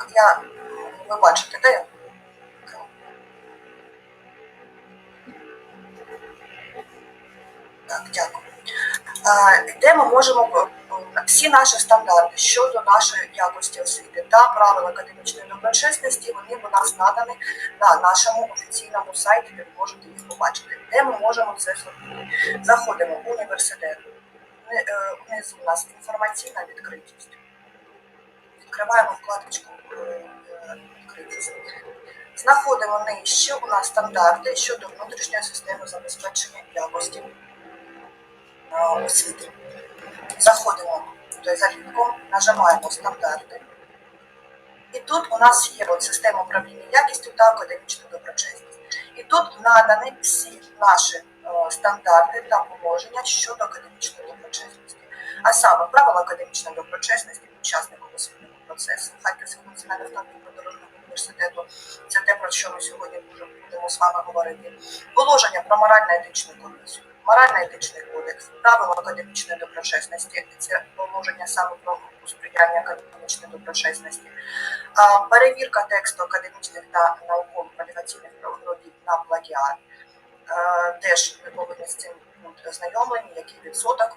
Так, я ви бачите, де? Так, дякую. Де ми можемо е, всі наші стандарти щодо нашої якості освіти та правил академічної доброчесності, вони у нас надані на нашому офіційному сайті, де ви можете їх побачити. Де ми можемо це зробити? Заходимо в університет. Ни- е, у нас інформаційна відкритість. Відкриваємо вкладочку е, відкритість. Знаходимо нижче у нас стандарти щодо внутрішньої системи забезпечення якості е, освіти. Заходимо туди за лінком, нажимаємо стандарти. І тут у нас є от система управління якістю та академічна доброчесність. І тут надані всі наші е, стандарти та положення щодо академічної доброчесності. А саме правила академічної доброчесності учасників процесу Харківського національного автомобільно-дорожнього університету. Це те, про що ми сьогодні будемо з вами говорити. Положення про морально-етичну комісію, морально-етичний кодекс, правила академічної доброчесності, це положення саме про сприяння академічної доброчесності, перевірка тексту академічних та науково-кваліфікаційних робіт на плагіат. Е, Теж ви повинні з цим бути ознайомлені, який відсоток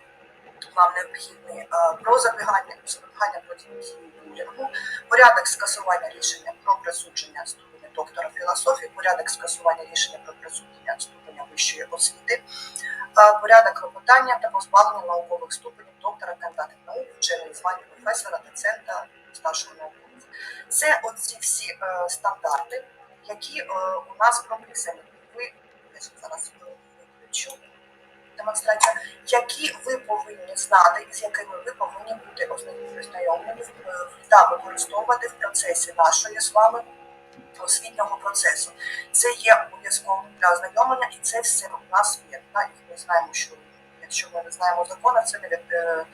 вам необхідний е, про запобігання запобігання протидії булінгу, порядок скасування рішення про присудження ступеня доктора філософії, порядок скасування рішення про присудження ступеня вищої освіти, е, порядок клопотання та позбавлення наукових ступенів доктора кандидата наук, вчених звань професора, доцента, старшого науковця. Це оці всі е, стандарти, які у нас прописані. Ви зараз виключу демонстрація, які ви повинні знати, і з якими ви повинні бути озна- ознайомлені та використовувати в процесі нашої з вами освітнього процесу. Це є обов'язково для ознайомлення, і це все у нас є. І ми знаємо, що якщо ми не знаємо закону, це не е,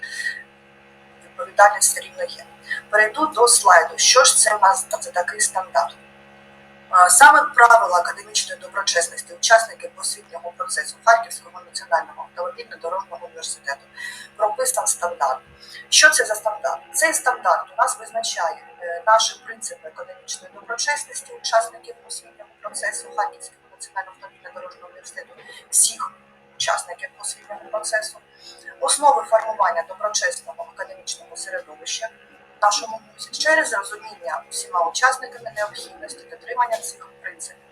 відповідальність рівно є. Перейду до слайду. Що ж це у нас за такий стандарт? Саме правила академічної доброчесності учасників освітнього процесу Харківського національного автомобільно-дорожнього університету прописан стандарт. Що це за стандарт? Цей стандарт у нас визначає е, наші принципи академічної доброчесності учасників освітнього процесу Харківського національного автомобільно-дорожнього університету, всіх учасників освітнього процесу, основи формування доброчесного академічного середовища нашому вузі через розуміння усіма учасниками необхідності дотримання цих принципів.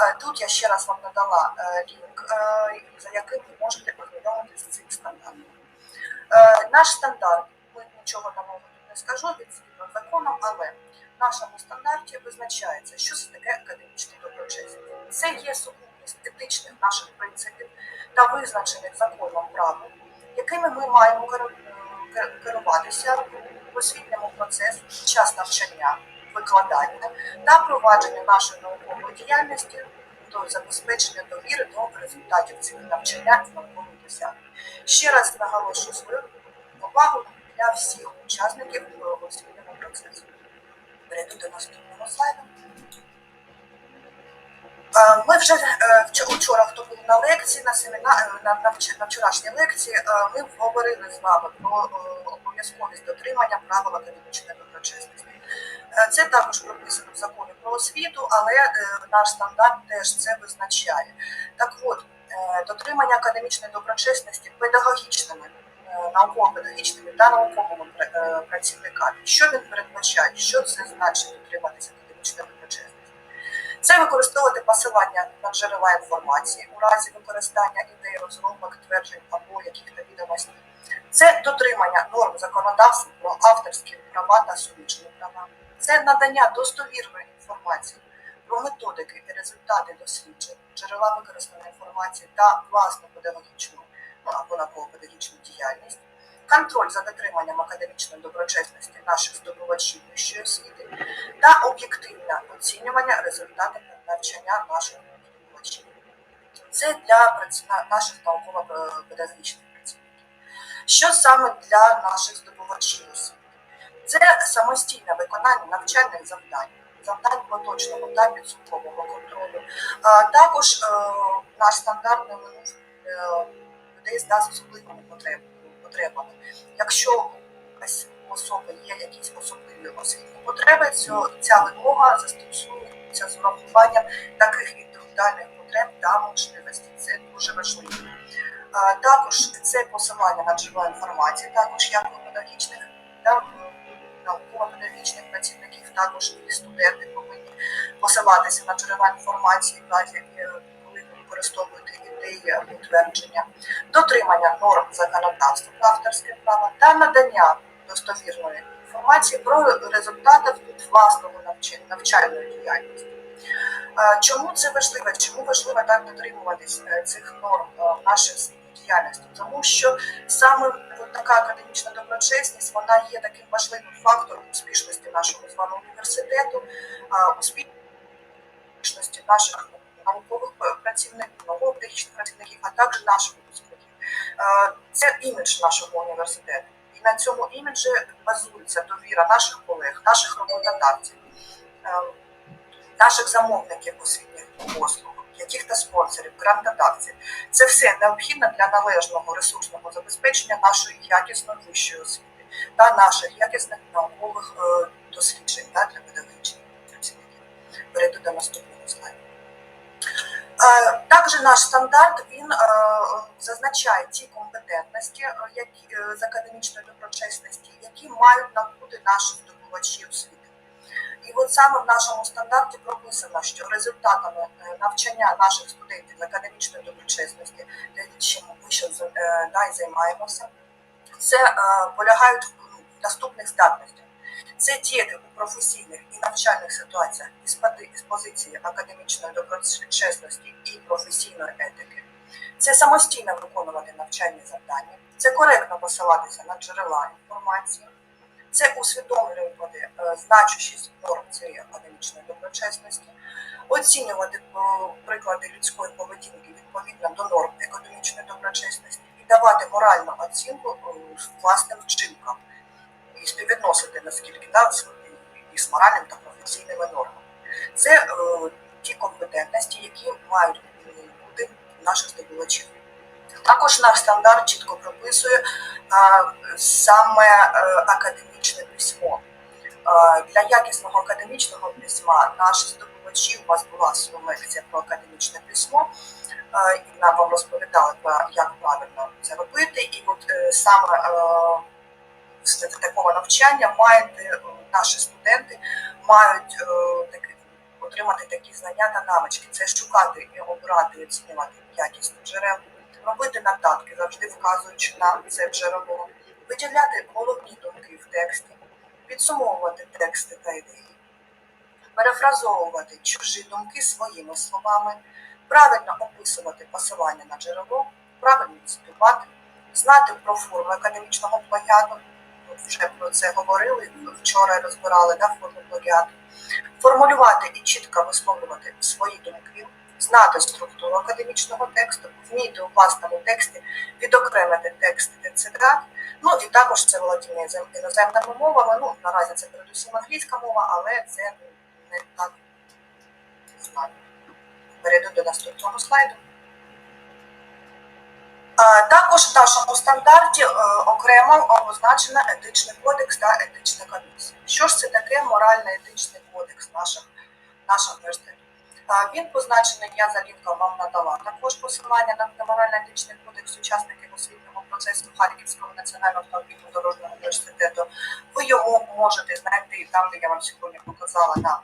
Е, Тут я ще раз вам надала е, лінк, е, за яким ви можете ознайомитися з цим стандартом. Наш стандарт, ми нічого нового тут не скажу від законом, але в нашому стандарті визначається, що це таке академічна доброчесність. Це є сукупність етичних наших принципів та визначених законом правил, якими ми маємо керуватися освітньому процесі під час навчання, викладання та провадження нашої наукової діяльності до забезпечення довіри до результатів цих навчання і наукових досягнень. Ще раз наголошую свою увагу для всіх учасників е, освітнього процесу. Перейду до наступного слайду. Е, Ми вже е, вчора, хто був на лекції, на семінарі, на, на, на вчорашній лекції, е, ми говорили з вами про е, обов'язковість дотримання правил академічної доброчесності. Е, Це також прописано в законі про освіту, але е, наш стандарт теж це визначає. Так от, е, дотримання академічної доброчесності педагогічними, науково-педагогічними та науковими працівниками. Що він передбачає? Що це значить дотриматися академічної доброчесності? Це використовувати посилання на джерела інформації у разі використання ідей розробок, тверджень або яких-то відомостей. Це дотримання норм законодавства про авторські права та суміжні права. Це надання достовірної інформації про методики і результати досліджень, джерела використаної інформації та власну педагогічну ну, або науково-педагогічну діяльність. Контроль за дотриманням академічної доброчесності наших здобувачів вищої освіти та об'єктивне оцінювання результатів навчання наших здобувачів. Це для наших науково-педагогічних. Що саме для наших здобувачів? Це самостійне виконання навчальних завдань, завдань поточного та підсумкового контролю. А також е, наш стандарт не минув е, людей з особливими потребами. Якщо у особи є якісь особливі освітні потреби, ця вимога застосовується з урахуванням таких індивідуальних потреб та можливостей. Це дуже важливо. Також це посилання на джерела інформації, також як у педагогічних та науково-педагогічних працівників, також і студенти повинні посилатися на джерела інформації, в е, коли ви ідеї або твердження, дотримання норм законодавства про авторське право та надання достовірної інформації про результати від власного навчальної діяльності. Е, Чому це важливо? Чому важливо так дотримуватись е, цих норм е, діяльності? Тому що саме от така академічна доброчесність вона є таким важливим фактором успішності нашого з вами університету, успішності наших наукових працівників, науково-технічних працівників, а також наших. Е, Це імідж нашого університету. І на цьому іміджі базується довіра наших колег, наших роботодавців, е, наших замовників освітніх послуг, яких-то спонсорів, грантодавців. Це все необхідно для належного ресурсного забезпечення нашої якісної вищої освіти та наших якісних наукових е, досліджень та для педагогічних працівників. Перейду до наступного слайду. Е, Також наш стандарт він е, зазначає ті компетентності, які з академічної доброчесності, які мають набути наші здобувачі освіти. І от саме в нашому стандарті прописано, що результатами е, навчання наших студентів академічної доброчесності, чим ми ще е, да, займаємося, це е, полягають в наступних здатностях. Це діяти у професійних і навчальних ситуаціях із позиції академічної доброчесності і професійної етики. Це самостійно виконувати навчальні завдання, це коректно посилатися на джерела інформації, це усвідомлювати е, значущість норм цієї академічної доброчесності, оцінювати е, приклади людської поведінки відповідно до норм економічної доброчесності і давати моральну оцінку е, власним вчинкам і співвідносити наскільки да, з- моральним та професійними нормами. Це ті компетентності, які мають бути наших здобувачів. Також наш стандарт чітко прописує а, саме е, академічне письмо. Е, Для якісного академічного письма наші здобувачі, у вас була лекція про академічне письмо, е, і нам вам розповідали про як правильно це робити. І от е, саме е, такого навчання мають е, наші студенти мають е, отримати такі знання та навички. Це шукати, обирати і оцінювати якість джерел, робити нотатки, завжди вказуючи на це джерело, виділяти головні думки в тексті, підсумовувати тексти та ідеї, перефразовувати чужі думки своїми словами, правильно описувати посилання на джерело, правильно цитувати, знати про форму академічного плагіату. Вже про це говорили вчора розбирали да, форму плагіату. Формулювати і чітко висловлювати свої думки, знати структуру академічного тексту, вміти у власному тексті відокремити текст від. Ну і також це володіння іноземними мовами. Ну наразі це передусім англійська мова, але це не так складно. Перейду до наступного слайду. Також в нашому стандарті е, окремо обозначено етичний кодекс та етична комісія. Що ж це таке морально-етичний кодекс наших, нашого університету? Він позначений, я за лінком вам надала також посилання на, на морально-етичний кодекс учасників освітнього процесу Харківського національного автомобільного дорожнього університету. Ви його можете знайти там, де я вам сьогодні показала на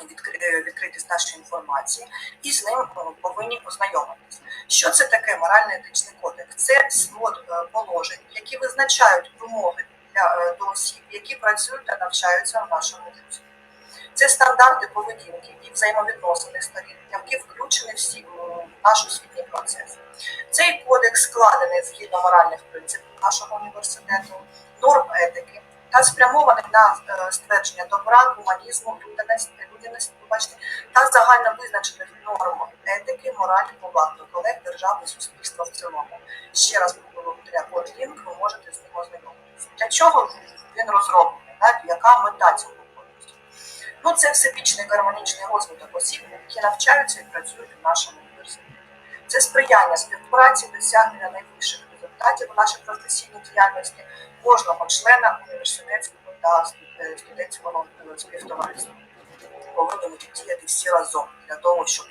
відкри- відкритість нашої інформації, і з ним е, повинні ознайомитися. Що це таке морально-етичний кодекс? Це свод е, положень, які визначають вимоги для е, до осіб, які працюють та навчаються в нашому вузі. Це стандарти поведінки і взаємовідносини сторін, які включені всі в наш освітній процес. Цей кодекс складений згідно моральних принципів нашого університету, норм етики та спрямований на е, ствердження добра, гуманізму, людяності, та загально визначених норм етики, моралі, поваг до колег, держави суспільства в цілому. Ще раз повторяю, от лінк, ви можете з ним ознайомитися. Для чого він розроблений? Яка мета цього? Ну, це всебічний гармонічний розвиток осіб, які навчаються і працюють у нашому університеті. Це сприяння співпраці, досягнення найвищих результатів у нашій професійній діяльності кожного члена університетського та студентського е, співтовариства. Повинні діяти всі разом для того, щоб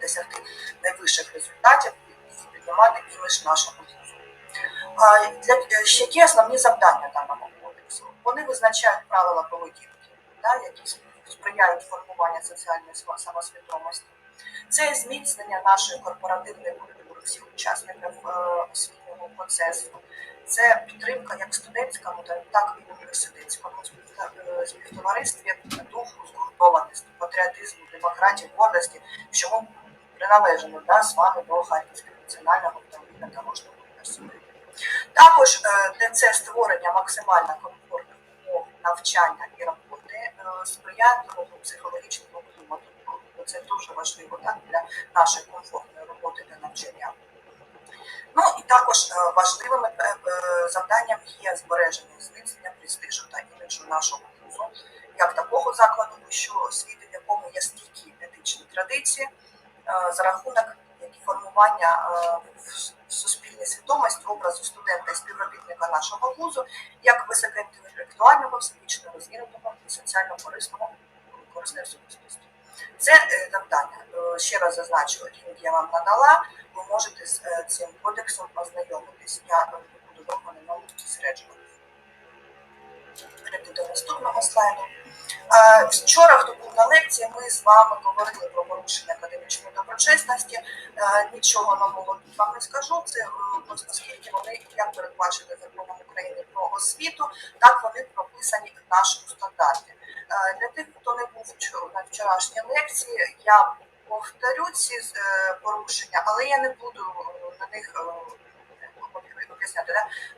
досягти найвищих результатів і піднімати імідж нашого вузу. Для е, ще які основні завдання даного кодексу? Вони визначають правила поведінки, да, які сприяють формуванню соціальної самосвідомості. Це зміцнення нашої корпоративної культури всіх учасників е, освітнього процесу. Це підтримка як студентському, так і університетському е, співтоваристві духу згуртованості, патріотизму, демократії, гордості, що ми приналежимо да, з вами до Харківського національного та таможного університету. Також е, це створення максимально комфортних умов навчання і роботи, сприятливого психологічного клімату. Це дуже важливо так, для нашої комфортної роботи та навчання. Ну і також е, важливими е, е, завданням є збереження і зміцнення престижу та іміджу нашого вузу, як такого закладу вищої освіти, в якому є стійкі етичні традиції, за рахунок формування в суспільній свідомості образу студента і співробітника нашого вузу як високоінтелектуального, всебічно розвинутого і соціально корисного корисної особистості. Це е, завдання. Е, Ще раз зазначу, лінк я вам надала. Ви можете з е, цим кодексом ознайомитись. Я буду довго на ньому зосереджуватися. Перейду до наступного слайду. Е, Вчора, хто був на лекції, ми з вами говорили про порушення академічної доброчесності. Е, Нічого нового вам не скажу. Це оскільки вони як передбачені законом України про освіту, так вони прописані в нашому стандарті. Е, Для тих, хто не був на вчорашній лекції, я повторю ці порушення, але я не буду на них об'ясняти.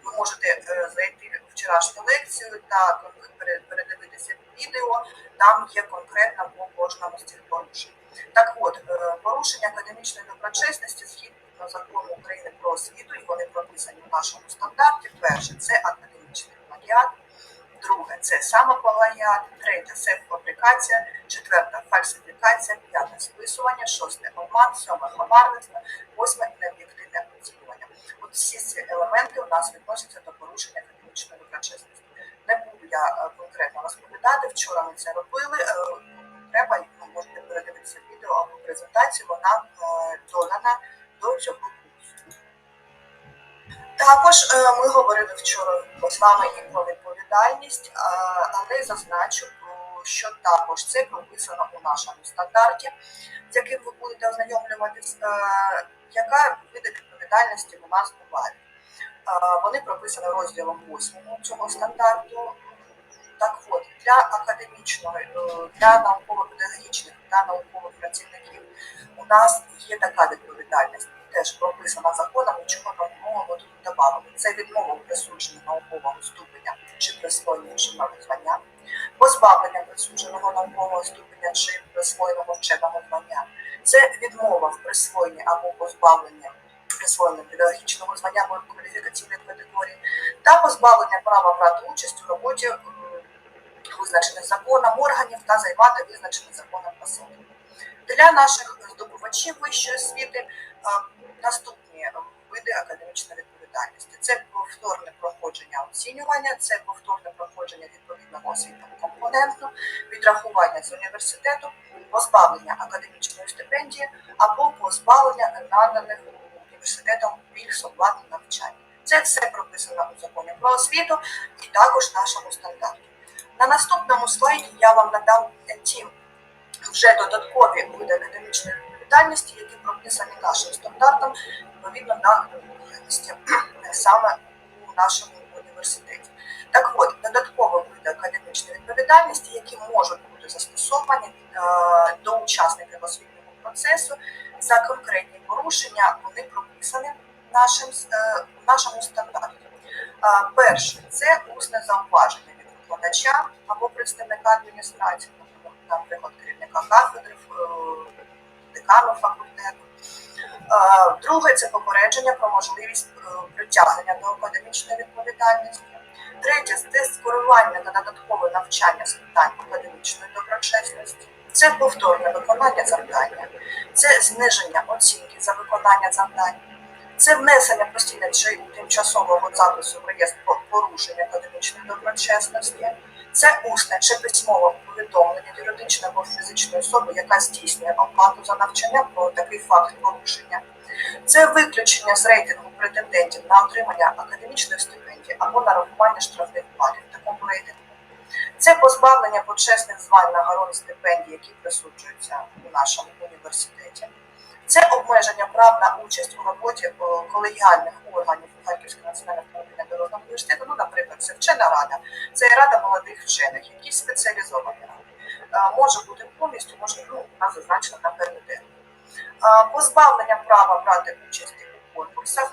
Ви можете зайти вчорашню лекцію та пере- передивитися відео, там є конкретно по кожному з цих порушень. Так от, е, порушення академічної доброчесності згідно закону України про освіту, і вони прописані в нашому стандарті. Перше це академічний плагіат, друге це самоплагіат, третє це фабрикація, четверте фальсифікація, п'яте списування, шосте обман, сьоме хабарництво, восьме необ'єктивне оцінювання. От всі ці елементи у нас відносяться до порушення академічної доброчесності. Не буду я е, конкретно розповідати. Вчора ми це робили. е, Треба ви можете передивитися відео або презентацію. Вона е, додана до цього курсу. Також ми говорили вчора з вами і про відповідальність, але зазначу, що також це прописано у нашому стандарті, з яким ви будете ознайомлюватись, е, яка види відповідальності у нас бувають. Вони прописані розділом 8 цього стандарту. Так от, для академічного, е, для науково-педагогічних та наукових працівників у нас є така відповідальність, теж прописана законом, нічого нового тут не додали. Це відмова у присудженні наукового ступеня чи присвоєння вченого звання, позбавлення присудженого наукового ступеня чи присвоєного вченого звання, це відмова в присвоєнні або позбавленні присвоєння педагогічного звання кваліфікаційної категорії, та позбавлення права брати участь у роботі визначених законом органів та займати визначені законом посади. Для наших здобувачів вищої освіти е, наступні види академічної відповідальності: це повторне проходження оцінювання, це повторне проходження відповідного освітнього компоненту, відрахування з університету, позбавлення академічної стипендії або позбавлення наданих університетом пільг з оплати навчання. Це все прописано у законі про освіту і також нашому стандарті. На наступному слайді я вам надам ті вже додаткові види академічної відповідальності, які прописані нашим стандартом, відповідно на можливості саме у нашому університеті. Так от, додаткові види академічної відповідальності, які можуть бути застосовані е, до учасників освітнього процесу за конкретні порушення, вони прописані нашим, е, в нашому стандарті. Е, Перше, це усне зауваження від викладача або представника адміністрації, наприклад, керівника кафедри, е, декану факультету. Друге це попередження про можливість притягнення до академічної відповідальності. Третє це скорування та додаткове навчання з питань академічної доброчесності. Це повторне виконання завдання, це зниження оцінки за виконання завдань. Це внесення постійно чи тимчасового запису в реєстр по- порушень академічної доброчесності. Це усне чи письмове повідомлення юридичної або фізичної особи, яка здійснює оплату за навчання про такий факт порушення. Це виключення з рейтингу претендентів на отримання академічної стипендії або нарахування штрафних балів в такому рейтингу. Це позбавлення почесних звань нагород стипендій, які присуджуються у нашому університеті. Це обмеження прав на участь у роботі е, колегіальних органів Харківського національного автомобільного дорожнього університету. Ну, наприклад, це вчена рада, це рада молодих вчених, якісь спеціалізовані ради. Е, Може бути повністю, може ну, у нас зазначено на певний. Е, Позбавлення права брати участь у конкурсах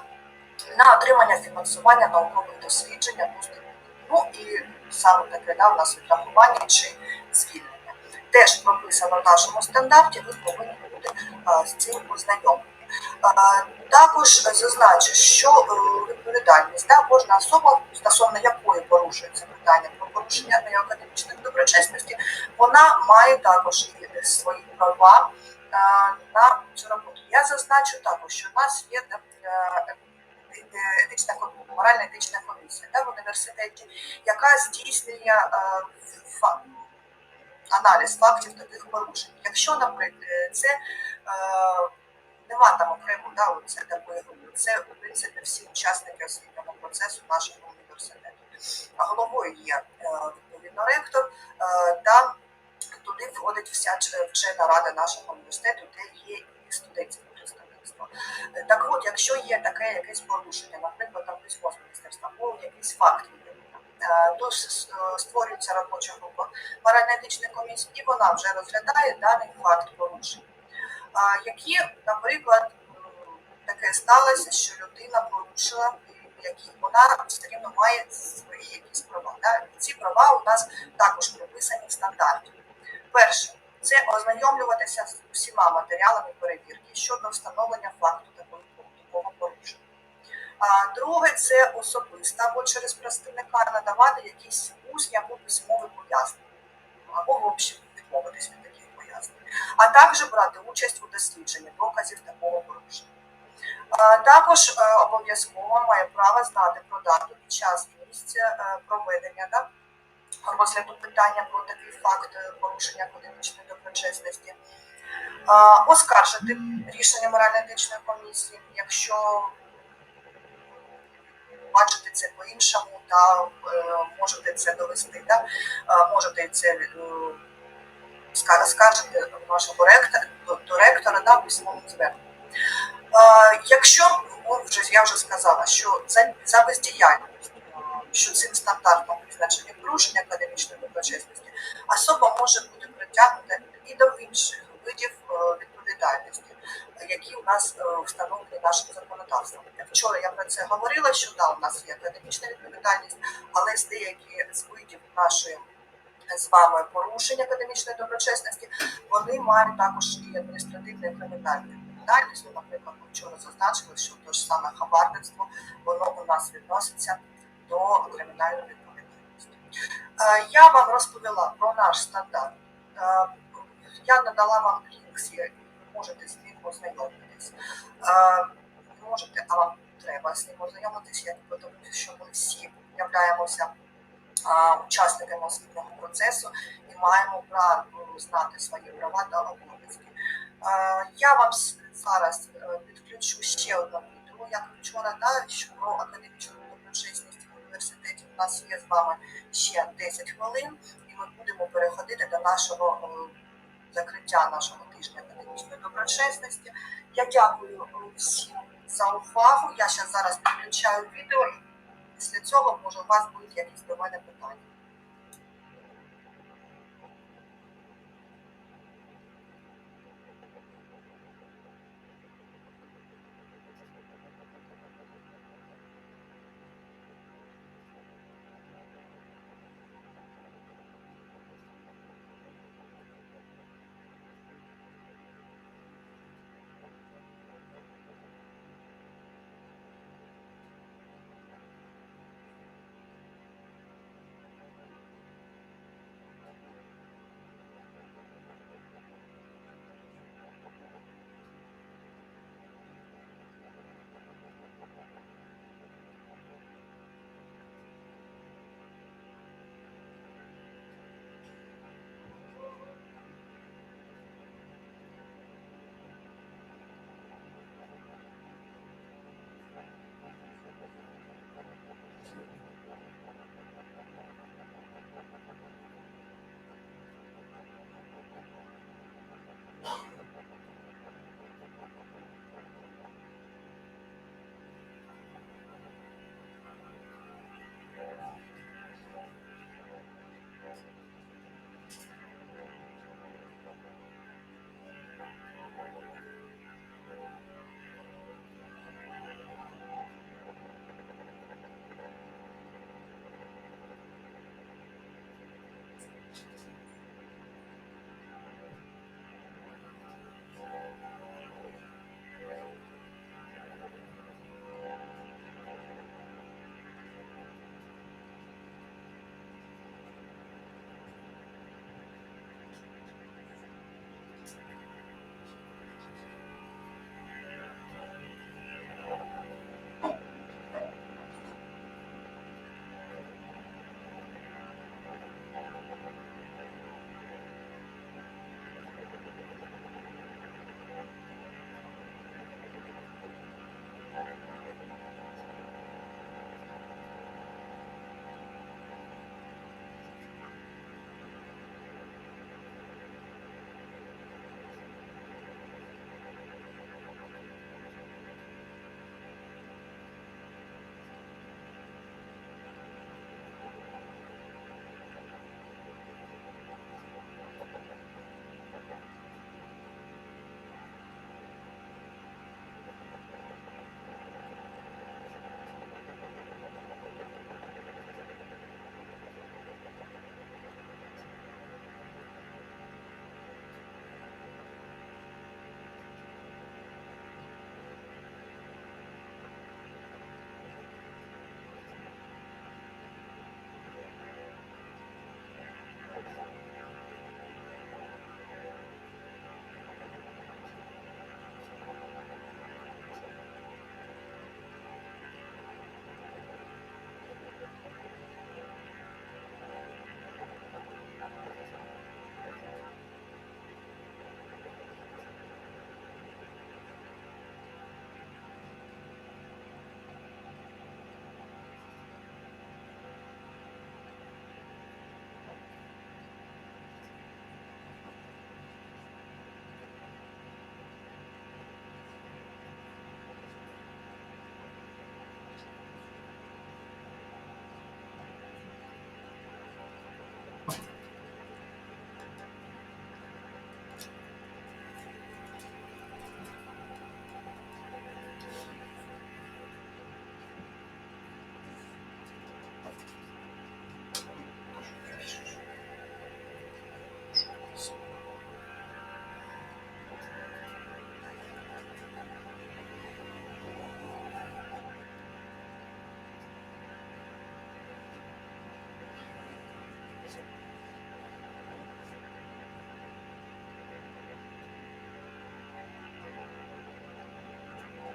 на отримання фінансування наукових досліджень або. Ну і саме таке да, у нас відрахування чи звільнення. Теж прописано в нашому стандарті, ви повинні бути е, з цим ознайомлені. Е, Також зазначу, що е, відповідальність да, кожна особа, стосовно якої порушується питання про порушення неакадемічної доброчесності, вона має також свої права е, на цю роботу. Я зазначу також, що в нас є е, етична морально-етична комісія да, в університеті, яка здійснює е, аналіз фактів таких порушень. Якщо, наприклад, це е, нема там окремо да, це такої це в принципі всі учасники освітнього процесу нашого університету. А головою є е, відповідно ректор, е, та туди входить вся вчена рада нашого університету, де є і студентське Е, Так от, якщо є таке якесь порушення, наприклад, там письмо з міністерства, або якийсь факт е, то е, створюється робоча група морально-етичної комісії, і вона вже розглядає даний факт порушення. Які, наприклад, таке сталося, що людина порушила, які вона все рівно має свої якісь права. Да? Ці права у нас також прописані в стандарті. Перше, це ознайомлюватися з усіма матеріалами перевірки щодо встановлення факту такого, порушення. А друге, це особисто або через представника надавати якісь усні або письмові пояснення, або взагалі відмовитись від таких пояснень, а також брати участь у дослідженні доказів такого порушення. Також е, обов'язково має право знати про дату, час і місце е, проведення да, розгляду питання про такий факт е, порушення академічної доброчесності, оскаржити рішення морально-етичної комісії, якщо бачите це по-іншому, та е, можете це довести? Е, можете це е, скаржити вашого ректора до, до ректора да, письмовим зверненням. Е, Якщо вже я вже сказала, що за, за бездіяльність, е, що цим стандартом визначені порушення академічної доброчесності, особа може бути притягнута і до інших видів е, відповідальності, які у нас е, встановлені нашим законодавством. Вчора я про це говорила, що да, у нас є академічна відповідальність, але з деякі з видів нашої з вами порушення академічної доброчесності, вони мають також і адміністративну і відповідальність. Ну, наприклад, ми вчора зазначили, що те ж саме хабарництво, воно у нас відноситься до кримінальної відповідальності. Е, Я вам розповіла про наш стандарт. Е, Я надала вам лінк, з яким ви можете з ним ознайомитись. Е, Ви можете, а вам треба з ним ознайомитись, я тому що ми всі являємося учасниками освітнього процесу і маємо право знати свої права та обов'язки. Я вам зараз підключу ще одне відео, як вчора, да, що про академічну доброчесність університеті. У нас є з вами ще 10 хвилин, і ми будемо переходити до нашого закриття нашого тижня академічної доброчесності. Я дякую всім за увагу. Я ще зараз підключаю відео і після цього може у вас будуть якісь до мене питання.